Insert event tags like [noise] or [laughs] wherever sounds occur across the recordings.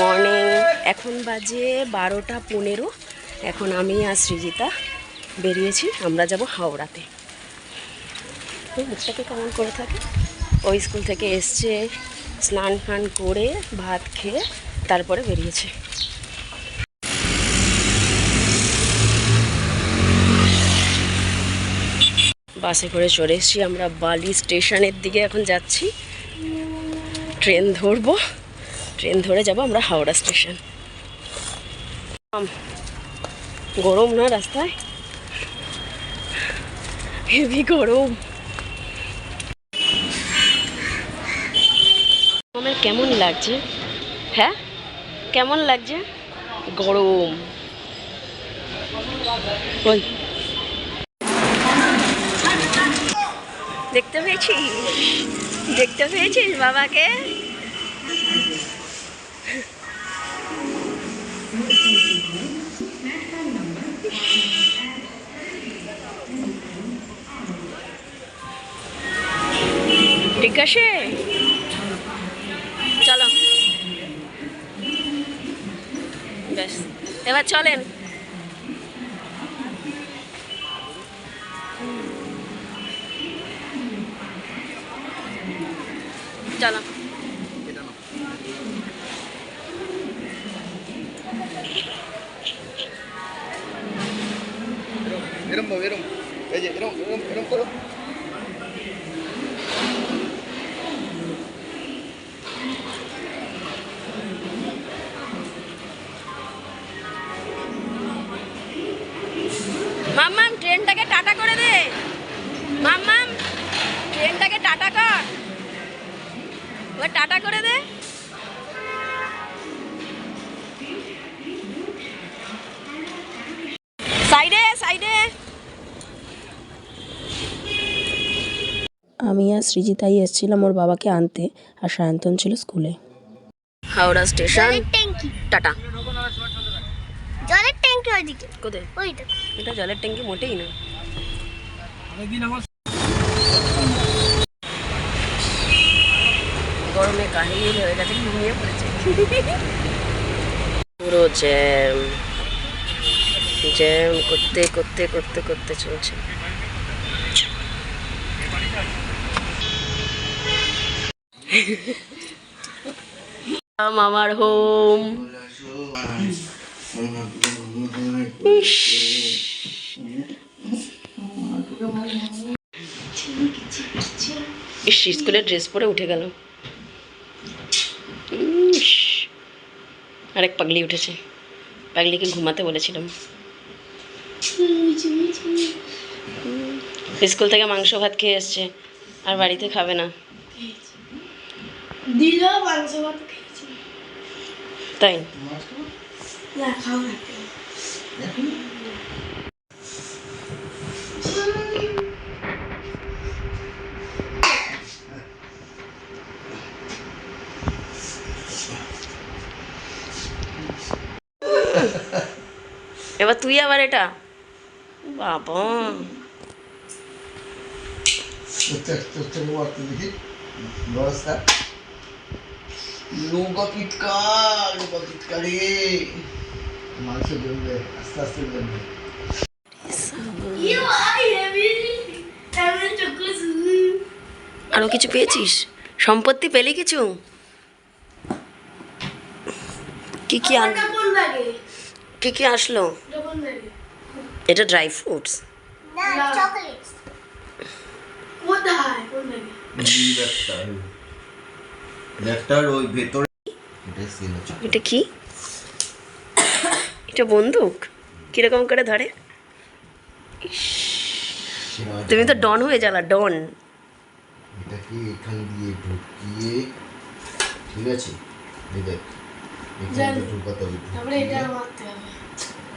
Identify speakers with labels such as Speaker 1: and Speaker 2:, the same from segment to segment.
Speaker 1: Morning. এখন বাজে বারোটা পনেরো। এখন আমি আর সৃজিতা বেরিয়েছি। আমরা যাব হাওড়াতে। মুখটাকে কেমন করে থাকে? ওই স্কুল থেকে এসছে, স্নান ফান করে, ভাত খেয়ে তারপরে বেরিয়েছে। বাসে করে চলে এসেছি। আমরা বালি স্টেশনের দিকে এখন যাচ্ছি। ট্রেন ধরবো। ট্রেন ধরে যাব আমরা হাওড়া স্টেশন। গরম না রাস্তায়? হেভি গরম। আমার কেমন লাগছে? হ্যাঁ? কেমন লাগছে? গরম। ওই। দেখতে পেয়েছিস? দেখতে পেয়েছিস বাবাকে? আছে? চলো। ব্যাস এবার চলেন। চলো।
Speaker 2: এরম এরম এই যে এরম এরম এরম করো।
Speaker 1: আমি আর সৃজিতাই এসেছিলাম ওর বাবাকে আনতে আর সায়ন্তন ছিল স্কুলে। হাওড়া স্টেশন।
Speaker 3: জলের
Speaker 1: টাটা।
Speaker 3: জলের ট্যাঙ্কি ওইদিকে।
Speaker 1: কোথায়?
Speaker 3: ওইটা।
Speaker 1: এটা জলের ট্যাঙ্কি মোটেই না। গরমে কাহিল হয়ে গেছে ঘুমিয়ে পড়েছে। [laughs] পুরো জ্যাম। জ্যাম করতে করতে করতে করতে চলছে। আমার হোম ইস, স্কুলের ড্রেস পরে উঠে গেল আরেক পাগলি উঠেছে। পাগলিকে ঘুমাতে বলেছিলাম। স্কুল থেকে মাংস ভাত খেয়ে এসছে, আর বাড়িতে খাবে না।
Speaker 3: দিল মাংস ভাত খেয়েছি।
Speaker 1: তাই?
Speaker 3: না খাও না
Speaker 1: এবার তুই আবার এটা? বাবা।
Speaker 2: দেখি। ব্যবস্থা মাংস জমবে আস্তে আস্তে জমবে
Speaker 1: আরও কিছু পেয়েছিস সম্পত্তি পেলি কিছু কি কি আন কি কি আসলো
Speaker 3: এটা
Speaker 1: ড্রাই ফ্রুটস
Speaker 3: না চকলেটস কোথায় কোন
Speaker 2: ব্যাগটার ওই ভেতরে এটাই সেল আছে
Speaker 1: এটা কি? এটা বন্দুক? কীরকম করে ধরে? তুমি তো ডন হয়ে জ্বালা ডন।
Speaker 2: এটাকে এখান দিয়ে ঢুকিয়ে ঠিক আছে এই দেখ এখানে। ঢুকাতে হবে
Speaker 3: তারপরে এটা মারতে হবে।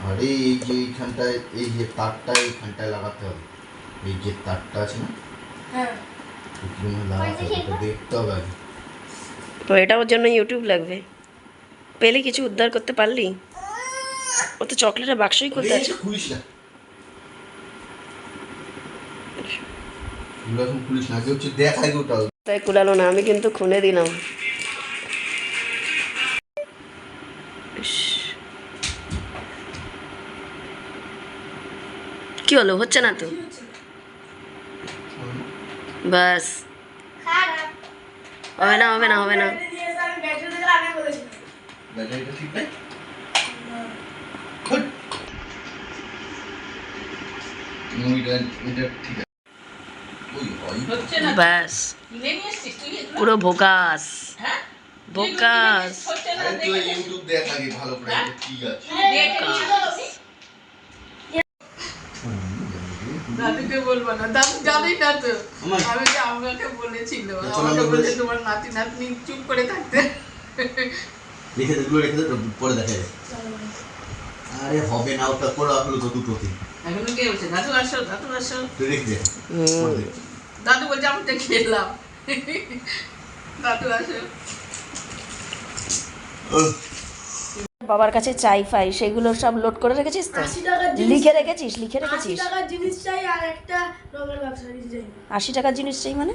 Speaker 2: আরে এই যে এইখানটায় এই যে তারটা এইখানটায় লাগাতে হবে। এই যে তারটা আছে না?
Speaker 3: হ্যাঁ।
Speaker 2: লাগাতে হবে দেখতে হবে আগে।
Speaker 1: তো এটা ওর জন্য ইউটিউব লাগবে। পেলে কিছু উদ্ধার করতে পারলি? ও তো চকলেটের বাক্সই করতে আছে। তাই কুলালো না আমি কিন্তু খুলে দিলাম। কি হলো হচ্ছে না তো? বাস। হবে না হবে না হবে না।
Speaker 2: হয়
Speaker 4: এগুলো?
Speaker 1: পুরো ভোকাস।
Speaker 4: হ্যাঁ?
Speaker 1: ভোকাস।
Speaker 2: ইউটিউব দেখ আগে ভালো করে কি আছে
Speaker 4: দেখে নিয়ে এসছিস? দাদুকে বলব না। দাদু জানেই না তো। আমি যে আমাকে বলেছিল আমাকে বলছে তোমার নাতি নাতনি চুপ করে থাকতে।
Speaker 2: রেখে দে, রেখে দে, পরে দেখা যাবে। আরে হবে না ওটা করে আসলো তো দুটোতে
Speaker 4: এখনও কে বলছে? দাদু আসো দাদু আসো।
Speaker 2: তুই রেখে দে।
Speaker 4: দাদু বলছে আমি তো খেলাম দাদু আসো।
Speaker 1: বাবার কাছে চাই ফাই সেগুলো সব লোড করে রেখেছিস তো?
Speaker 3: আশি টাকার জিনিস
Speaker 1: লিখে রেখেছিস লিখে রেখেছিস? আশি টাকার জিনিস চাই মানে?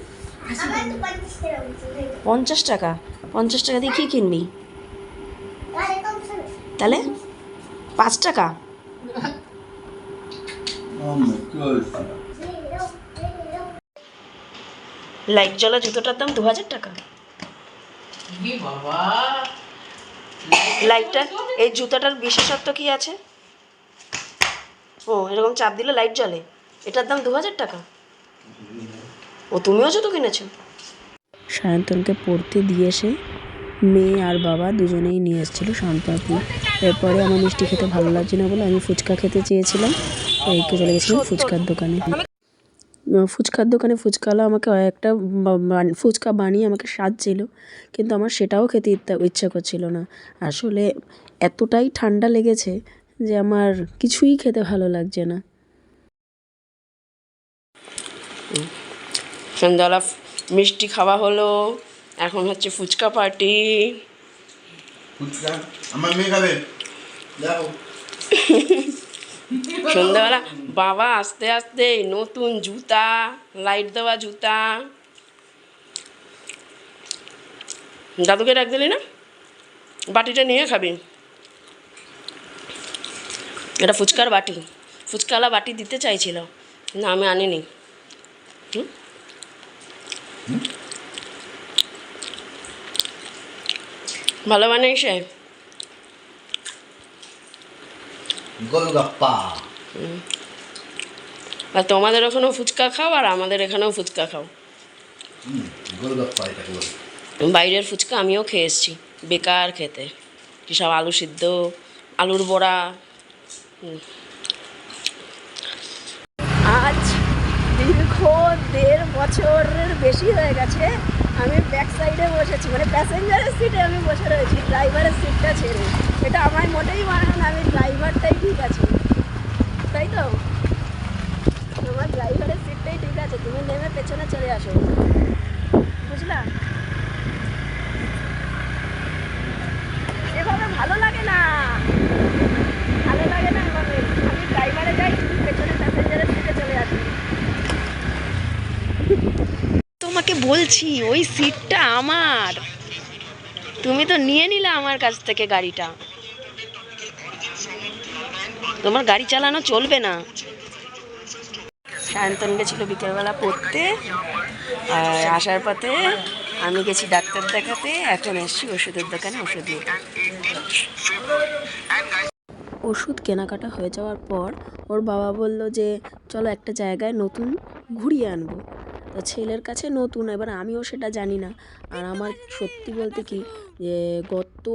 Speaker 3: পঞ্চাশ টাকা
Speaker 1: পঞ্চাশ টাকা? দিয়ে কী কিনবি? তাহলে পাঁচ টাকা. লাইট জ্বলা জুতোটার দাম দু হাজার টাকা।
Speaker 4: বাবা?
Speaker 1: লাইটটা এই জুতোটার বিশেষত্ব কি আছে? ও এরকম চাপ দিলে লাইট জ্বলে। এটার দাম দু হাজার টাকা। ও তুমিও জুতো কিনেছো? সায়ন্তনকে পড়তে দিয়ে এসে মেয়ে আর বাবা দুজনেই নিয়ে এসেছিল শান্তপুর এরপরে আমার মিষ্টি খেতে ভালো লাগছে না বলে আমি ফুচকা খেতে চেয়েছিলাম। এইকে চলে গেছিলাম ফুচকার দোকানে। ফুচকার দোকানে ফুচকালা আমাকে একটা ফুচকা বানিয়ে আমাকে সাজছিল কিন্তু আমার সেটাও খেতে ইচ্ছা করছিল না। আসলে এতটাই ঠান্ডা লেগেছে যে আমার কিছুই খেতে ভালো লাগছে না। সন্ধ্যাবেলা মিষ্টি খাওয়া হলো এখন হচ্ছে ফুচকা পার্টি।
Speaker 2: ফুচকা? আমার মেয়ে খাবে? দেখো [laughs]
Speaker 1: সন্ধ্যাবেলা বাবা, আস্তে আস্তে, নতুন জুতা লাইট দেওয়া জুতা। দাদুকে ডাক দিলি না? বাটিটা নিয়ে খাবি। এটা ফুচকার বাটি। ফুচকালা বাটি দিতে চাইছিল না আমি আনিনি? ভালো বানিয়েছে
Speaker 2: গোলগাপ্পা।
Speaker 1: আর তোমাদের ওখানেও ফুচকা খাও আর আমাদের এখানেও ফুচকা খাও।
Speaker 2: গোলগাপ্পা এটাকে বলে
Speaker 1: বাইরের ফুচকা আমিও খেয়ে এসেছি বেকার খেতে। কী সব আলু সিদ্ধ আলুর বড়া। হুম। আজ দীর্ঘ দেড় বছরের বেশি হয়ে গেছে আমি ব্যাক সাইডে বসেছি মানে প্যাসেঞ্জারের সিটে আমি বসে রয়েছি ড্রাইভারের সিটটা ছেড়ে। এটা আমার মোটেই মানে না, আমি ড্রাইভারটাই ঠিক আছে। তাই তো? আমার ড্রাইভারের সিটটাই ঠিক আছে, তুমি নেমে পেছনে চলে আসো। বুঝলা? এভাবে ভালো লাগে না। ভালো লাগে না এভাবে। আমি ড্রাইভারে পেছনে প্যাসেঞ্জারের সিটে চলে আসি। তোমাকে বলছি, ওই সিটটা আমার। তুমি তো নিয়ে নিলে আমার কাছ থেকে গাড়িটা। তোমার গাড়ি চালানো চলবে না। সায়ন্তন গেছিল বিকেলবেলা পড়তে, আর আসার পথে আমি গেছি ডাক্তার দেখাতে, এখন এসছি ওষুধের দোকানে ওষুধ নিতে। ওষুধ কেনাকাটা হয়ে যাওয়ার পর ওর বাবা বলল যে, চলো একটা জায়গায় নতুন ঘুরিয়ে আনব। তো ছেলের কাছে নতুন, এবার আমিও সেটা জানি না। আর আমার সত্যি বলতে কি, যে গত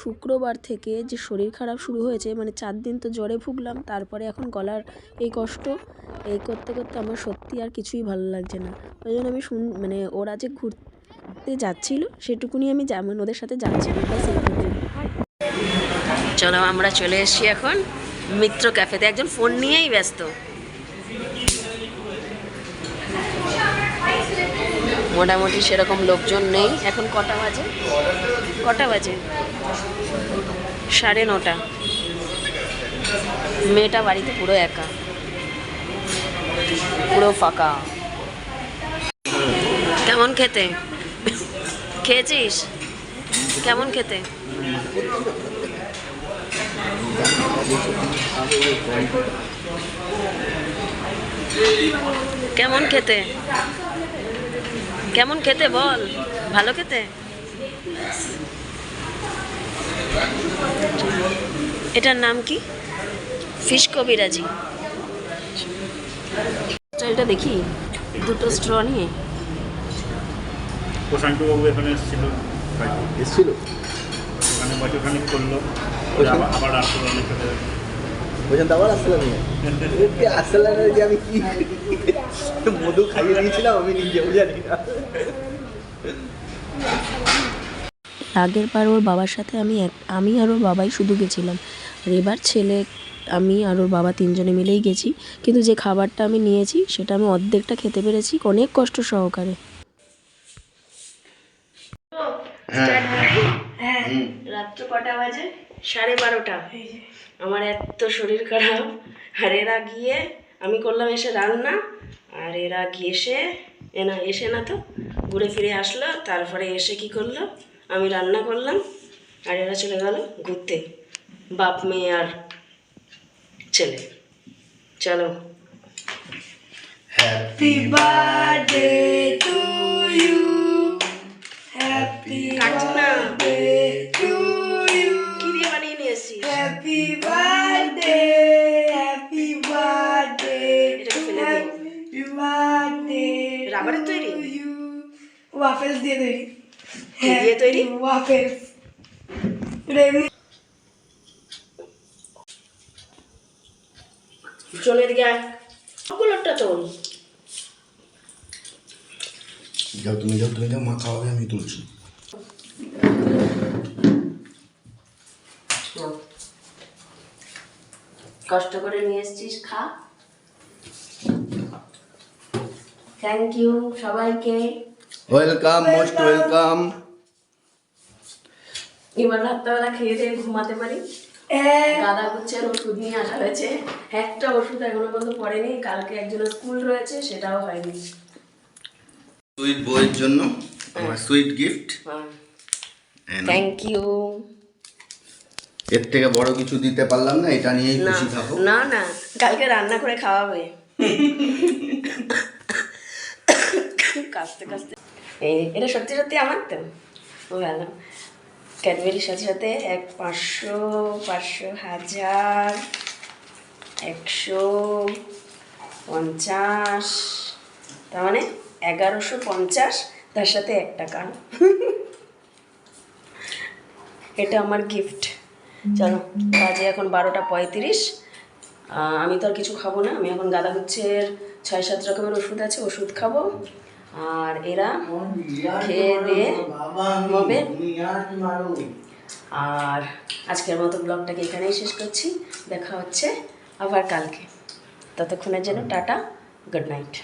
Speaker 1: শুক্রবার থেকে যে শরীর খারাপ শুরু হয়েছে মানে চার দিন তো জ্বরে ভুগলাম, তারপরে এখন গলার এই কষ্ট, এই করতে করতে আমার সত্যি আর কিছুই ভালো লাগছে না। ওই জন্য আমি শুন মানে ওরা যে ঘুরতে যাচ্ছিল, সেটুকুনি আমি যেমন ওদের সাথে যাচ্ছিলাম। চলো আমরা চলে এসেছি এখন মিত্র ক্যাফেতে। একজন ফোন নিয়েই ব্যস্ত। মোটামুটি সেরকম লোকজন নেই। এখন কটা বাজে? কটা বাজে? সাড়ে নটা। মেয়েটা বাড়িতে পুরো একা। পুরো ফাঁকা। কেমন খেতে? খেয়েছিস? কেমন খেতে? কেমন খেতে? কেমন খেতে বল? ভালো খেতে? এটার নাম কি? ফিশ কবিরাজি। স্টাইলটা দেখি। দুটো স্ট্র নিয়ে।
Speaker 5: প্রশান্তবাবু এখানে এসেছিল।
Speaker 2: এসছিল?
Speaker 5: ওখানে বছরখানিক করল। আবার আসলো।
Speaker 2: বলছেন আবার আসলাম [laughs] আসলাম যে আমি কি মধু খাইয়ে দিয়েছিলাম আমি নিজেও জানি না।
Speaker 1: আগের বার ওর বাবার সাথে আমি এক আমি আর ওর বাবাই শুধু গেছিলাম। আর এবার ছেলে আমি আর ওর বাবা তিনজনে মিলেই গেছি। কিন্তু যে খাবারটা আমি নিয়েছি সেটা আমি অর্ধেকটা খেতে পেরেছি অনেক কষ্ট সহকারে। হ্যাঁ রাত্র কটা বাজে? সাড়ে বারোটা। আমার এত শরীর খারাপ। আর এরা গিয়ে আমি করলাম এসে রান্না আর এরা এসে এ এসে না তো ঘুরে ফিরে আসলো তারপরে এসে কি করল? আমি রান্না করলাম আর এরা চলে গেল ঘুরতে। বাপ মেয়ে আর ছেলে। চলো।
Speaker 2: হ্যাপি
Speaker 1: কাটছো না কি দিয়ে বানিয়ে নিয়ে এসছিস
Speaker 3: হ্যাপি বার্থডে হ্যাপি বার্থডে
Speaker 1: এটাকে ফেলে দিই
Speaker 3: হ্যাপি বার্থডে
Speaker 1: রাবারের তৈরি
Speaker 3: ওয়াফেলস দিয়ে তৈরি।
Speaker 1: দিয়ে তৈরি?
Speaker 3: ওয়াফেলস এটা এমনি
Speaker 1: চলে এদিকে আয়। সবগুলোটা তোল।
Speaker 2: যাও তুমি যাও তুমি যাও মা খাওয়াবে আমি তুলছি।
Speaker 1: কষ্ট করে নিয়ে এসছিস খা। থ্যাংক ইউ সবাইকে।
Speaker 2: ওয়েলকাম মোস্ট ওয়েলকাম
Speaker 1: এবার রাত্রেবেলা খেয়ে দিয়ে ঘুমাতে পারি? গাদা গুচ্ছের ওষুধ নিয়ে আসা হয়েছে। একটা ওষুধ এখনও পর্যন্ত পড়েনি কালকে একজনের স্কুল রয়েছে সেটাও হয়নি।
Speaker 2: সুইট বইয়ের জন্য আমার সুইট গিফট
Speaker 1: থ্যাংক ইউ
Speaker 2: এর থেকে বড় কিছু দিতে পারলাম না এটা নিয়েই
Speaker 1: না
Speaker 2: খুশি থাকো।
Speaker 1: না না কালকে রান্না করে খাওয়াবে। [laughs] কাস্তে কাস্তে। এই, এটা সত্যি সত্যি আমার তো ভালো। ক্যাডবেরির সাথে সাথে এক পাঁচশো পাঁচশো হাজার, একশো পঞ্চাশ, তার মানে এগারোশো পঞ্চাশ, তার সাথে এক টাকা এটা আমার গিফট চলো, বাজে এখন বারোটা পঁয়ত্রিশ। আমি তো আর কিছু খাব না, আমি এখন গাঁদা গুচ্ছের ছয়, সাত রকমের ওষুধ আছে, ওষুধ খাব। আর এরা খেয়ে দিয়ে হবে আর আজকের মতো ব্লগটাকে এখানেই শেষ করছি। দেখা হচ্ছে আবার কালকে। ততক্ষণের জন্য টাটা গুড নাইট।